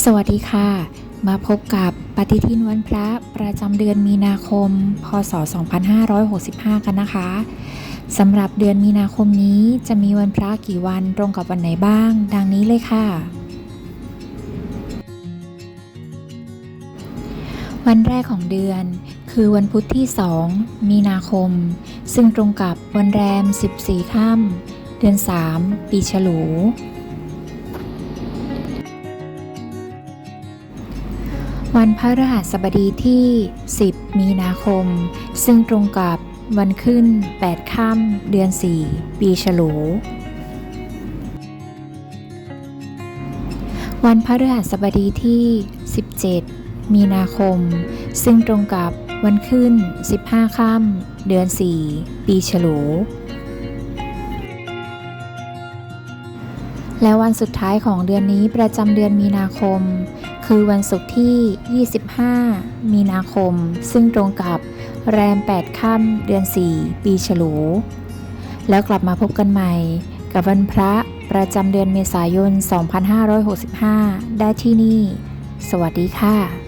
สวัสดีค่ะ มาพบกับปฏิทินวันพระประจำเดือนมีนาคม พศ 2565 กันนะคะสำหรับเดือนมีนาคมนี้จะมีวันพระกี่วันตรงกับวันไหนบ้าง ดังนี้เลยค่ะ วันแรกของเดือน คือวันพุธที่ 2 มีนาคม ซึ่งตรงกับวันแรม 14 ค่ำเดือน 3 ปีฉลู วันพฤหัสบดีที่ 10 มีนาคม ซึ่งตรงกับวันขึ้น 8 ค่ำเดือน 4 ปีฉลู วันพฤหัสบดีที่ 17 มีนาคม ซึ่งตรงกับวันขึ้น 15 ค่ำเดือน 4 ปีฉลู และวันสุดท้ายของเดือนนี้ประจำเดือนมีนาคม คือวันศุกร์ที่ 25 มีนาคม ซึ่งตรงกับแรม 8 ค่ำเดือน 4 ปีฉลู แล้วกลับมาพบกันใหม่ กับวันพระประจำเดือนเมษายน 2565 ได้ที่นี่ สวัสดีค่ะ